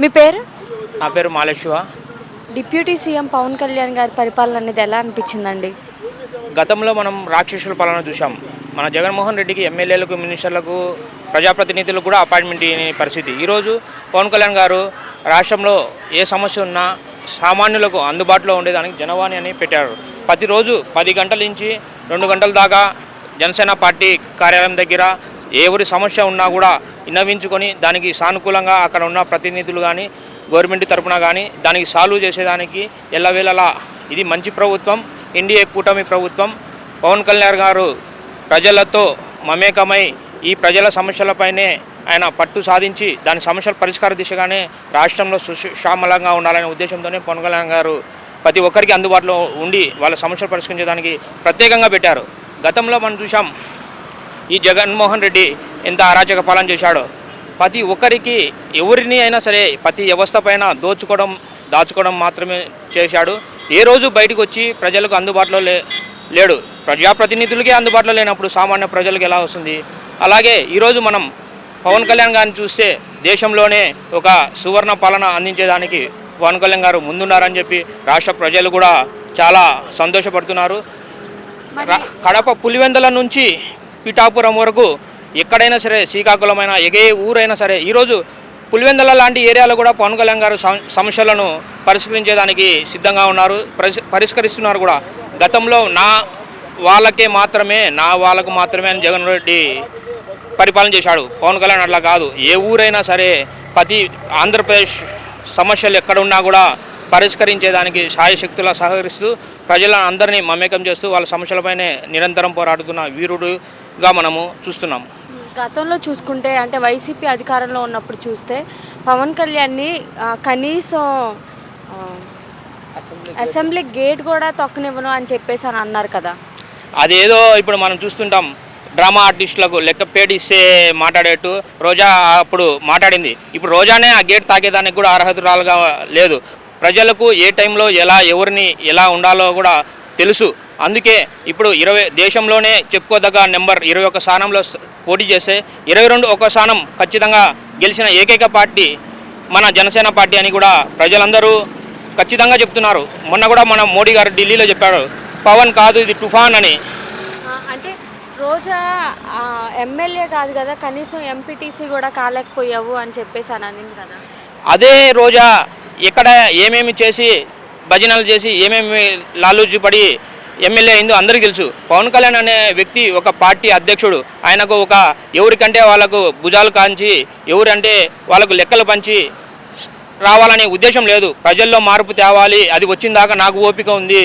మీ పేరు? నా పేరు మాలేశ్వ డిప్యూటీ సీఎం పవన్ కళ్యాణ్ గారి పరిపాలన అనేది ఎలా అనిపించిందండి? గతంలో మనం రాక్షసుల పాలన చూసాం మన జగన్మోహన్ రెడ్డికి ఎమ్మెల్యేలకు మినిస్టర్లకు ప్రజాప్రతినిధులకు కూడా అపాయింట్మెంట్ ఇవ్వని పరిస్థితి. ఈరోజు పవన్ కళ్యాణ్ గారు రాష్ట్రంలో ఏ సమస్య ఉన్నా సామాన్యులకు అందుబాటులో ఉండేదానికి జనవాణి అని పెట్టారు. ప్రతిరోజు పది గంటల నుంచి రెండు గంటల దాకా జనసేన పార్టీ కార్యాలయం దగ్గర ఎవరి సమస్య ఉన్నా కూడా విన్నవించుకొని దానికి సానుకూలంగా అక్కడ ఉన్న ప్రతినిధులు కానీ గవర్నమెంట్ తరపున కానీ దానికి సాల్వ్ చేసేదానికి ఎల్లవేళలా ఇది మంచి ప్రభుత్వం ఎన్డీఏ కూటమి ప్రభుత్వం. పవన్ కళ్యాణ్ గారు ప్రజలతో మమేకమై ఈ ప్రజల సమస్యలపైనే ఆయన పట్టు సాధించి దాని సమస్యల పరిష్కార దిశగానే రాష్ట్రంలో సుశామలంగా ఉండాలనే ఉద్దేశంతోనే పవన్ కళ్యాణ్ గారు ప్రతి ఒక్కరికి అందుబాటులో ఉండి వాళ్ళ సమస్యలు పరిష్కరించడానికి ప్రత్యేకంగా పెట్టారు. గతంలో మనం చూసాం ఈ జగన్మోహన్ రెడ్డి ఎంత అరాచక పాలన చేశాడో. ప్రతి ఒక్కరికి ఎవరిని అయినా సరే ప్రతి వ్యవస్థ పైన దోచుకోవడం దాచుకోవడం మాత్రమే చేశాడు. ఏ రోజు బయటకు వచ్చి ప్రజలకు అందుబాటులో లే లేడు. ప్రజాప్రతినిధులకే అందుబాటులో లేనప్పుడు సామాన్య ప్రజలకు ఎలా వస్తుంది? అలాగే ఈరోజు మనం పవన్ కళ్యాణ్ గారిని చూస్తే దేశంలోనే ఒక సువర్ణ పాలన అందించేదానికి పవన్ కళ్యాణ్ గారు ముందున్నారని చెప్పి రాష్ట్ర ప్రజలు కూడా చాలా సంతోషపడుతున్నారు. కడప పులివెందల నుంచి పిఠాపురం వరకు ఎక్కడైనా సరే శ్రీకాకుళమైనా ఎగే ఊరైనా సరే ఈరోజు పులివెందల లాంటి ఏరియాలో కూడా పవన్ కళ్యాణ్ గారు సమస్యలను పరిష్కరించేదానికి సిద్ధంగా ఉన్నారు. పరిస్- పరిష్కరిస్తున్నారు కూడా. గతంలో నా వాళ్ళకే మాత్రమే నా వాళ్ళకు మాత్రమే అని జగన్ రెడ్డి పరిపాలన చేశాడు. పవన్ కళ్యాణ్ అట్లా కాదు. ఏ ఊరైనా సరే ప్రతి ఆంధ్రప్రదేశ్ సమస్యలు ఎక్కడున్నా కూడా పరిష్కరించేదానికి సాయశక్తులా సహకరిస్తూ ప్రజల అందరినీ మమేకం చేస్తూ వాళ్ళ సమస్యలపైనే నిరంతరం పోరాడుతున్న వీరుడు వీరుడుగా మనము చూస్తున్నాం గతంలో చూసుకుంటే అంటే వైసీపీ అధికారంలో ఉన్నప్పుడు చూస్తే పవన్ కళ్యాణ్ని కనీసం అసెంబ్లీ గేట్ కూడా తొక్కనివ్వను అని చెప్పేసి అని అన్నారు కదా. అదేదో ఇప్పుడు మనం చూస్తుంటాం. డ్రామా ఆర్టిస్టులకు లెక్క పేడిస్తే మాట్లాడేట్టు రోజా అప్పుడు మాట్లాడింది. ఇప్పుడు రోజానే ఆ గేట్ తాకేదానికి కూడా అర్హతురాలుగా లేదు. ప్రజలకు ఏ టైంలో ఎలా ఎవరిని ఎలా ఉండాలో కూడా తెలుసు. అందుకే ఇప్పుడు ఇరవై దేశంలోనే చెప్పుకోదగ్గ నెంబర్ ఇరవై ఒక్క స్థానంలో పోటీ చేస్తే ఇరవై రెండు ఒక స్థానం ఖచ్చితంగా గెలిచిన ఏకైక పార్టీ మన జనసేన పార్టీ అని కూడా ప్రజలందరూ ఖచ్చితంగా చెప్తున్నారు. మొన్న కూడా మన మోడీ గారు ఢిల్లీలో చెప్పారు పవన్ కాదు ఇది తుఫాన్ అని. అంటే రోజా ఎమ్మెల్యే కాదు కదా కనీసం ఎంపీటీసీ కూడా కాలేకపోయావు అని చెప్పేసి అని కదా. అదే రోజా ఎక్కడ ఏమేమి చేసి భజనలు చేసి ఏమేమి లాలూజీ పడి ఎమ్మెల్యే అయిందో అందరికీ తెలుసు. పవన్ కళ్యాణ్ అనే వ్యక్తి ఒక పార్టీ అధ్యక్షుడు. ఆయనకు ఒక ఎవరికంటే వాళ్ళకు భుజాలు కాంచి ఎవరంటే వాళ్ళకు లెక్కలు పంచి రావాలనే ఉద్దేశం లేదు. ప్రజల్లో మార్పు తేవాలి. అది వచ్చిన దాకా నాకు ఓపిక ఉంది.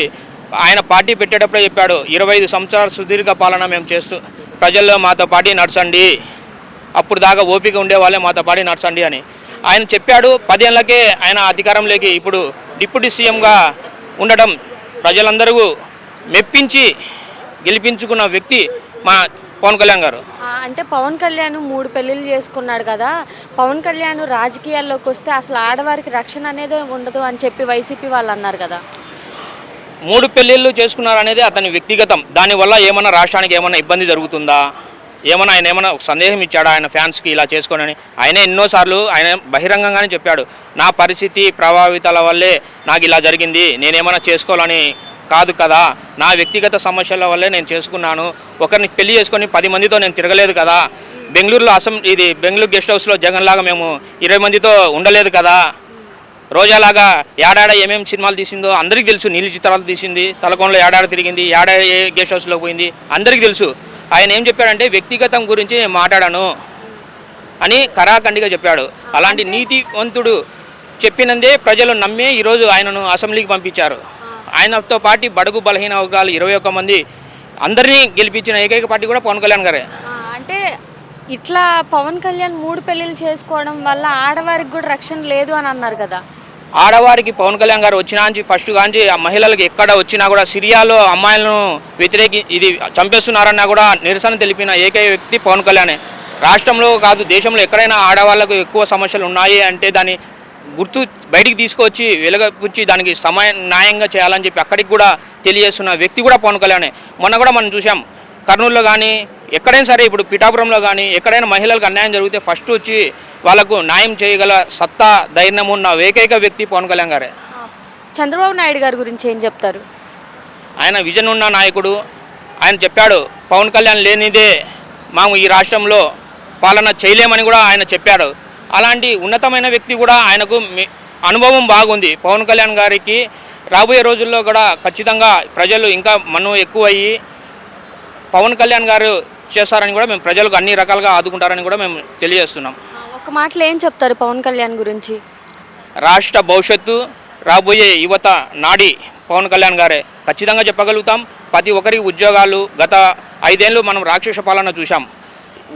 ఆయన పార్టీ పెట్టేటప్పుడే చెప్పాడు ఇరవై ఐదు సంవత్సరాల సుదీర్ఘ పాలన మేము చేస్తూ ప్రజల్లో మాతో పార్టీ నడచండి. అప్పుడు దాకా ఓపిక ఉండే వాళ్ళే మాతో పార్టీ నడచండి అని. ఆయన చెప్పాడు పదేళ్ళకే ఆయన అధికారంలోకి ఇప్పుడు డిప్యూటీ సీఎంగా ఉండడం ప్రజలందరూ మెప్పించి గెలిపించుకున్న వ్యక్తి మా పవన్ కళ్యాణ్ గారు. అంటే పవన్ కళ్యాణ్ మూడు పెళ్ళిళ్ళు చేసుకున్నాడు కదా. పవన్ కళ్యాణ్ రాజకీయాల్లోకి వస్తే అసలు ఆడవారికి రక్షణ అనేది ఉండదు అని చెప్పి వైసీపీ వాళ్ళు అన్నారు కదా. మూడు పెళ్ళిళ్ళు చేసుకున్నారు అనేది అతని వ్యక్తిగతం. దానివల్ల ఏమైనా రాష్ట్రానికి ఏమైనా ఇబ్బంది జరుగుతుందా? ఏమైనా ఆయన ఏమైనా ఒక సందేహం ఇచ్చాడా ఆయన ఫ్యాన్స్కి ఇలా చేసుకోనని? ఆయనే ఎన్నోసార్లు ఆయన బహిరంగంగానే చెప్పాడు నా పరిస్థితి ప్రభావితాల వల్లే నాకు ఇలా జరిగింది నేనేమైనా చేసుకోవాలని కాదు కదా. నా వ్యక్తిగత సమస్యల వల్లే నేను చేసుకున్నాను. ఒకరిని పెళ్ళి చేసుకొని పది మందితో నేను తిరగలేదు కదా. బెంగళూరులో అసం ఇది బెంగళూరు గెస్ట్ హౌస్లో జగన్ లాగా మేము ఇరవై మందితో ఉండలేదు కదా. రోజాలాగా ఏడాడ ఏమేమి సినిమాలు తీసిందో అందరికీ తెలుసు. నీళ్ళ చిత్రాలు తీసింది తలకోనలో ఏడాడ తిరిగింది ఏడాడ ఏ గెస్ట్ హౌస్లో పోయింది అందరికీ తెలుసు. ఆయన ఏం చెప్పాడంటే వ్యక్తిగతం గురించి నేను మాట్లాడాను అని కరాఖండిగా చెప్పాడు. అలాంటి నీతివంతుడు చెప్పినందే ప్రజలు నమ్మే ఈరోజు ఆయనను అసెంబ్లీకి పంపించారు. ఆయనతో పాటు బడుగు బలహీన వర్గాలు ఇరవై ఒక్క మంది అందరినీ గెలిపించిన ఏకైక పార్టీ కూడా పవన్ కళ్యాణ్ గారే. అంటే ఇట్లా పవన్ కళ్యాణ్ మూడు పెళ్ళిళ్ళు చేసుకోవడం వల్ల ఆడవారికి కూడా రక్షణ లేదు అని అన్నారు కదా. ఆడవారికి పవన్ కళ్యాణ్ గారు వచ్చినా నుంచి ఫస్ట్ కాంచి ఆ మహిళలకు ఎక్కడ వచ్చినా కూడా సిరియాలో అమ్మాయిలను వ్యతిరేకి ఇది చంపేస్తున్నారన్నా కూడా నిరసన తెలిపిన ఏకైక వ్యక్తి పవన్ కళ్యాణే. రాష్ట్రంలో కాదు దేశంలో ఎక్కడైనా ఆడవాళ్ళకు ఎక్కువ సమస్యలు ఉన్నాయి అంటే దాన్ని గుర్తు బయటికి తీసుకొచ్చి వెలగపుచ్చి దానికి సమయ న్యాయంగా చేయాలని చెప్పి అక్కడికి కూడా తెలియజేస్తున్న వ్యక్తి కూడా పవన్ కళ్యాణే. మొన్న కూడా మనం చూసాం కర్నూలులో కానీ ఎక్కడైనా సరే ఇప్పుడు పిఠాపురంలో కానీ ఎక్కడైనా మహిళలకు అన్యాయం జరిగితే ఫస్ట్ వచ్చి వాళ్ళకు న్యాయం చేయగల సత్తా ధైర్యం ఉన్న ఏకైక వ్యక్తి పవన్ కళ్యాణ్ గారే. చంద్రబాబు నాయుడు గారి గురించి ఏం చెప్తారు? ఆయన విజన్ ఉన్న నాయకుడు ఆయన చెప్పాడు పవన్ కళ్యాణ్ లేనిదే మేము ఈ రాష్ట్రంలో పాలన చేయలేమని కూడా ఆయన చెప్పాడు. అలాంటి ఉన్నతమైన వ్యక్తి కూడా ఆయనకు మీ- అనుభవం బాగుంది. పవన్ కళ్యాణ్ గారికి రాబోయే రోజుల్లో కూడా ఖచ్చితంగా ప్రజలు ఇంకా మన్ను ఎక్కువ అయ్యి పవన్ కళ్యాణ్ గారు చేస్తారని కూడా మేము ప్రజలకు అన్ని రకాలుగా ఆదుకుంటారని కూడా మేము తెలియజేస్తున్నాం. ఒక మాటలో ఏం చెప్తారు పవన్ కళ్యాణ్ గురించి? రాష్ట్ర భవిష్యత్తు రాబోయే యువత నాడి పవన్ కళ్యాణ్ గారే ఖచ్చితంగా చెప్పగలుగుతాం. ప్రతి ఒక్కరికి ఉద్యోగాలు గత ఐదేళ్ళు మనం రాక్షస పాలన చూసాం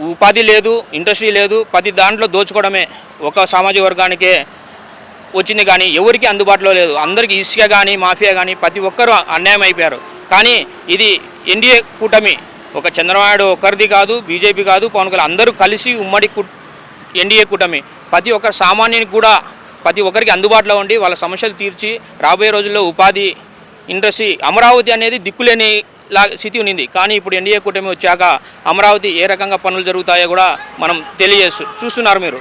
ఉపాధి లేదు ఇండస్ట్రీ లేదు ప్రతి దాంట్లో దోచుకోవడమే ఒక సామాజిక వర్గానికే వచ్చింది కానీ ఎవరికి అందుబాటులో లేదు. అందరికీ ఇసుక కానీ మాఫియా కానీ ప్రతి ఒక్కరూ అన్యాయం అయిపోయారు. కానీ ఇది ఎన్డీఏ కూటమి. ఒక చంద్రబాబు ఒక్కరిది కాదు బీజేపీ కాదు పవన్ కళ్యాణ్ అందరూ కలిసి ఉమ్మడి ఎన్డీఏ కూటమి. ప్రతి ఒక్క సామాన్యునికి కూడా ప్రతి ఒక్కరికి అందుబాటులో ఉండి వాళ్ళ సమస్యలు తీర్చి రాబోయే రోజుల్లో ఉపాధి ఇండస్ట్రీ అమరావతి అనేది దిక్కులేని స్థితి ఉన్నింది. కానీ ఇప్పుడు ఎన్డీఏ కూటమి వచ్చాక అమరావతి ఏ రకంగా పనులు జరుగుతాయో కూడా మనం తెలియజేస్తూ చూస్తున్నారు మీరు.